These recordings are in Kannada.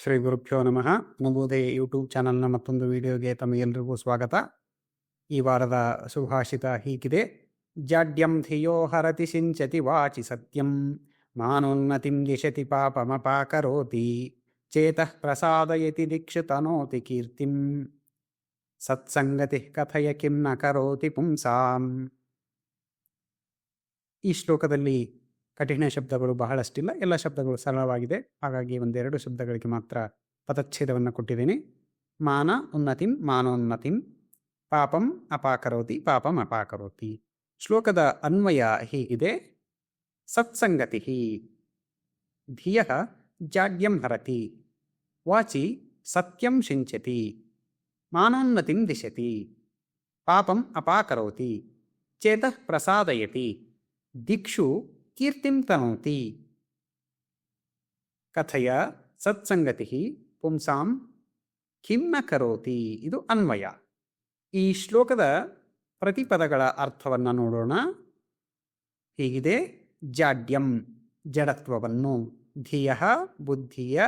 ಶ್ರೀ ಗುರುಭ್ಯೋ ನಮಃ. ನಮೋದಯ ಯೂಟ್ಯೂಬ್ ಚಾನಲ್ನ ಮತ್ತೊಂದು ವಿಡಿಯೋಗೆ ತಮಗೆಲ್ಲರಿಗೂ ಸ್ವಾಗತ. ಈ ವಾರದ ಸುಭಾಷಿತ ಹೀಗಿದೆ. ಜಾಡ್ಯಂ ಧಿಯೋ ಹರತಿ ಸಿಂಚತಿ ವಾಚಿ ಸತ್ಯಂ. ಮಾನೋನ್ನತಿಂ ದಿಶತಿ ಪಾಪಮಪಾಕರೋತಿ. ಚೇತಃ ಪ್ರಸಾದಯತಿ ದಿಕ್ಷು ತನೋತಿ ಕೀರ್ತಿಂ. ಸತ್ಸಂಗತಿ ಕಥಯ ಕಿಂ ನ ಕರೋತಿ ಪುಂಸಾಂ. ಈ ಶ್ಲೋಕದಲ್ಲಿ ಕಠಿಣ ಶಬ್ದಗಳು ಬಹಳಷ್ಟಿಲ್ಲ. ಎಲ್ಲ ಶಬ್ದಗಳು ಸರಳವಾಗಿದೆ. ಹಾಗಾಗಿ ಒಂದೆರಡು ಶಬ್ದಗಳಿಗೆ ಮಾತ್ರ ಪದಚ್ಛೇದವನ್ನು ಕೊಟ್ಟಿದ್ದೇನೆ. ಮಾನ ಉನ್ನತಿಂ ಮಾನೋನ್ನತಿಂ ಪಾಪಂ ಅಪಾಕರೋತಿ ಪಾಪಂ ಅಪಾಕರೋತಿ. ಶ್ಲೋಕದ ಅನ್ವಯ ಹೀಗಿದೆ. ಸತ್ಸಂಗತಿ ಧಿಯ ಜಾಡ್ಯಂ ಹರತಿ. ವಾಚಿ ಸತ್ಯಂ ಶಿಂಚತಿ. ಮಾನೋನ್ನತಿಂ ದಿಶತಿ. ಪಾಪಂ ಅಪಾಕರೋತಿ. ಚೇತಃ ಪ್ರಸಾದಯತಿ. ದಿಕ್ಷು ಕೀರ್ತಿಂ ತನೋತಿ ಕಥೆಯ ಸತ್ಸಂಗತಿ ಪುಂಸಾಂ ಖಿನ್ನ ಕರೋತಿ. ಇದು ಅನ್ವಯ. ಈ ಶ್ಲೋಕದ ಪ್ರತಿಪದಗಳ ಅರ್ಥವನ್ನು ನೋಡೋಣ. ಹೀಗಿದೆ ಜಾಡ್ಯಂ ಜಡತ್ವವನ್ನು. ಧಿಯ ಬುದ್ಧಿಯ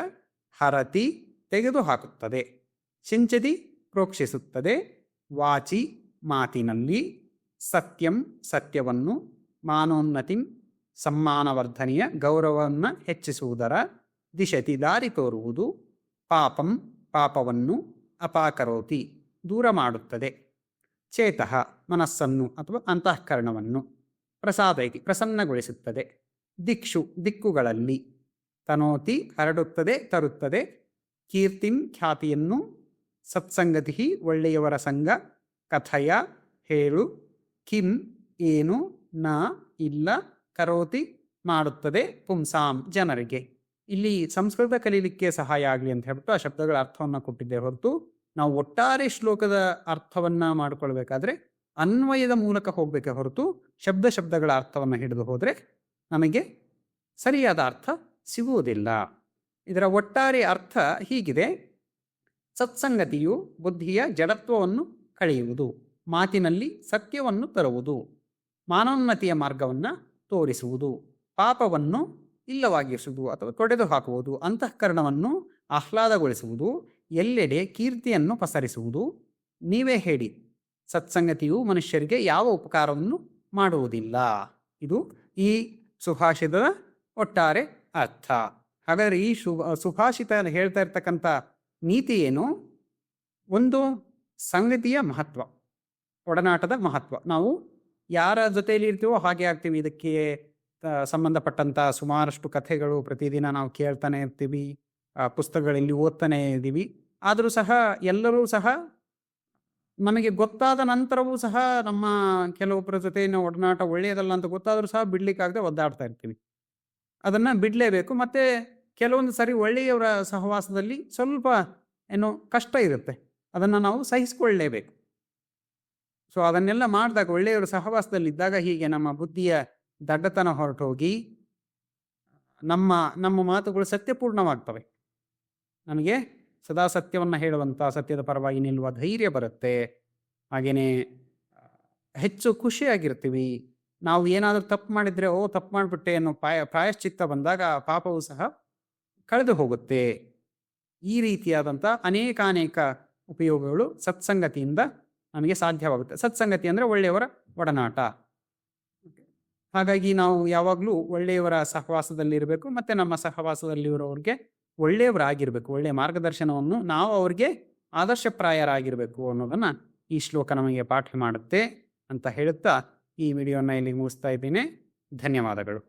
ಹರತಿ ತೆಗೆದುಹಾಕುತ್ತದೆ. ಸಿಂಚತಿ ಪ್ರೋಕ್ಷಿಸುತ್ತದೆ. ವಾಚಿ ಮಾತಿನಲ್ಲಿ ಸತ್ಯಂ ಸತ್ಯವನ್ನು ಮಾನೋನ್ನತಿಂ ಸಮ್ಮಾನವರ್ಧನೆಯ ಗೌರವವನ್ನು ಹೆಚ್ಚಿಸುವುದರ ದಿಶತಿ ದಾರಿ ತೋರುವುದು ಪಾಪಂ ಪಾಪವನ್ನು ಅಪಾಕರೋತಿ ದೂರ ಮಾಡುತ್ತದೆ. ಚೇತಃ ಮನಸ್ಸನ್ನು ಅಥವಾ ಅಂತಃಕರಣವನ್ನು ಪ್ರಸಾದೈತಿ ಪ್ರಸನ್ನಗೊಳಿಸುತ್ತದೆ. ದಿಕ್ಷು ದಿಕ್ಕುಗಳಲ್ಲಿ ತನೋತಿ ಹರಡುತ್ತದೆ, ತರುತ್ತದೆ. ಕೀರ್ತಿಂ ಖ್ಯಾತಿಯನ್ನು ಸತ್ಸಂಗತಿ ಒಳ್ಳೆಯವರ ಸಂಘ ಕಥಯ ಹೇಳು ಕಿಂ ಏನು ನ ಇಲ್ಲ ಕರೋತಿ ಮಾಡುತ್ತದೆ ಪುಂಸಾಂ ಜನರಿಗೆ. ಇಲ್ಲಿ ಸಂಸ್ಕೃತ ಕಲೀಲಿಕ್ಕೆ ಸಹಾಯ ಆಗಲಿ ಅಂತ ಹೇಳ್ಬಿಟ್ಟು ಆ ಶಬ್ದಗಳ ಅರ್ಥವನ್ನು ಕೊಟ್ಟಿದ್ದೆ ಹೊರತು ನಾವು ಒಟ್ಟಾರೆ ಶ್ಲೋಕದ ಅರ್ಥವನ್ನು ಮಾಡಿಕೊಳ್ಬೇಕಾದ್ರೆ ಅನ್ವಯದ ಮೂಲಕ ಹೋಗಬೇಕೆ ಹೊರತು ಶಬ್ದ ಶಬ್ದಗಳ ಅರ್ಥವನ್ನು ಹಿಡಿದು ಹೋದರೆ ನಮಗೆ ಸರಿಯಾದ ಅರ್ಥ ಸಿಗುವುದಿಲ್ಲ. ಇದರ ಒಟ್ಟಾರೆ ಅರ್ಥ ಹೀಗಿದೆ. ಸತ್ಸಂಗತಿಯು ಬುದ್ಧಿಯ ಜಡತ್ವವನ್ನು ಕಳೆಯುವುದು, ಮಾತಿನಲ್ಲಿ ಸತ್ಯವನ್ನು ತರುವುದು, ಮಾನೋನ್ನತಿಯ ಮಾರ್ಗವನ್ನು ತೋರಿಸುವುದು ಪಾಪವನ್ನು ಇಲ್ಲವಾಗಿಸುವುದು ಅಥವಾ ತೊಡೆದು ಹಾಕುವುದು, ಅಂತಃಕರಣವನ್ನು ಆಹ್ಲಾದಗೊಳಿಸುವುದು, ಎಲ್ಲೆಡೆ ಕೀರ್ತಿಯನ್ನು ಪಸರಿಸುವುದು. ನೀವೇ ಹೇಳಿ, ಸತ್ಸಂಗತಿಯು ಮನುಷ್ಯರಿಗೆ ಯಾವ ಉಪಕಾರವನ್ನು ಮಾಡುವುದಿಲ್ಲ. ಇದು ಈ ಸುಭಾಷಿತದ ಒಟ್ಟಾರೆ ಅರ್ಥ. ಹಾಗಾದರೆ ಈ ಶುಭ, ಸುಭಾಷಿತ ಹೇಳ್ತಾ ಇರ್ತಕ್ಕಂಥ ನೀತಿ ಏನು? ಒಂದು ಸಂಗತಿಯ ಮಹತ್ವ, ಒಡನಾಟದ ಮಹತ್ವ. ನಾವು ಯಾರ ಜೊತೆಯಲ್ಲಿ ಇರ್ತೀವೋ ಹಾಗೆ ಆಗ್ತೀವಿ. ಇದಕ್ಕೆ ಸಂಬಂಧಪಟ್ಟಂಥ ಸುಮಾರಷ್ಟು ಕಥೆಗಳು ಪ್ರತಿದಿನ ನಾವು ಕೇಳ್ತಾನೆ ಇರ್ತೀವಿ. ಪುಸ್ತಕಗಳಲ್ಲಿ ಓದ್ತಾನೆ ಇದ್ದೀವಿ. ಆದರೂ ಸಹ ಎಲ್ಲರೂ ಸಹ ನಮಗೆ ಗೊತ್ತಾದ ನಂತರವೂ ಸಹ ನಮ್ಮ ಕೆಲವೊಬ್ಬರ ಜೊತೆ ಒಡನಾಟ ಒಳ್ಳೆಯದಲ್ಲ ಅಂತ ಗೊತ್ತಾದರೂ ಸಹ ಬಿಡ್ಲಿಕ್ಕಾಗದೆ ಒದ್ದಾಡ್ತಾ ಇರ್ತೀವಿ. ಅದನ್ನು ಬಿಡಲೇಬೇಕು. ಮತ್ತು ಕೆಲವೊಂದು ಸರಿ ಒಳ್ಳೆಯವರ ಸಹವಾಸದಲ್ಲಿ ಸ್ವಲ್ಪ ಏನೋ ಕಷ್ಟ ಇರುತ್ತೆ. ಅದನ್ನು ನಾವು ಸಹಿಸಿಕೊಳ್ಳಲೇಬೇಕು ಸೊ ಅದನ್ನೆಲ್ಲ ಮಾಡಿದಾಗ ಒಳ್ಳೆಯವರು ಸಹವಾಸದಲ್ಲಿದ್ದಾಗ ಹೀಗೆ ನಮ್ಮ ಬುದ್ಧಿಯ ದಡ್ಡತನ ಹೊರಟೋಗಿ ನಮ್ಮ ನಮ್ಮ ಮಾತುಗಳು ಸತ್ಯಪೂರ್ಣವಾಗ್ತವೆ. ನನಗೆ ಸದಾ ಸತ್ಯವನ್ನು ಹೇಳುವಂಥ ಸತ್ಯದ ಪರವಾಗಿ ನಿಲ್ಲುವ ಧೈರ್ಯ ಬರುತ್ತೆ. ಹಾಗೆಯೇ, ಹೆಚ್ಚು ಖುಷಿಯಾಗಿರ್ತೀವಿ. ನಾವು ಏನಾದರೂ ತಪ್ಪು ಮಾಡಿದರೆ, ಓ, ತಪ್ಪು ಮಾಡಿಬಿಟ್ಟೆ ಅನ್ನೋ ಪ್ರಾಯ ಪ್ರಾಯಶ್ಚಿತ್ತ ಬಂದಾಗ ಪಾಪವು ಸಹ ಕಳೆದು ಹೋಗುತ್ತೆ. ಈ ರೀತಿಯಾದಂಥ ಅನೇಕಾನೇಕ ಉಪಯೋಗಗಳು ಸತ್ಸಂಗತಿಯಿಂದ ನಮಗೆ ಸಾಧ್ಯವಾಗುತ್ತೆ. ಸತ್ಸಂಗತಿ ಅಂದರೆ ಒಳ್ಳೆಯವರ ಒಡನಾಟ. ಹಾಗಾಗಿ ನಾವು ಯಾವಾಗಲೂ ಒಳ್ಳೆಯವರ ಸಹವಾಸದಲ್ಲಿರಬೇಕು, ಮತ್ತು ನಮ್ಮ ಸಹವಾಸದಲ್ಲಿರೋರಿಗೆ ಒಳ್ಳೆಯವರಾಗಿರಬೇಕು. ಒಳ್ಳೆಯ ಮಾರ್ಗದರ್ಶನವನ್ನು ನಾವು ಅವ್ರಿಗೆ ಆದರ್ಶಪ್ರಾಯರಾಗಿರಬೇಕು ಅನ್ನೋದನ್ನು ಈ ಶ್ಲೋಕ ನಮಗೆ ಪಾಠ ಮಾಡುತ್ತೆ ಅಂತ ಹೇಳುತ್ತಾ ಈ ವಿಡಿಯೋನ ಇಲ್ಲಿ ಮುಗಿಸ್ತಾ ಇದ್ದೀನಿ. ಧನ್ಯವಾದಗಳು.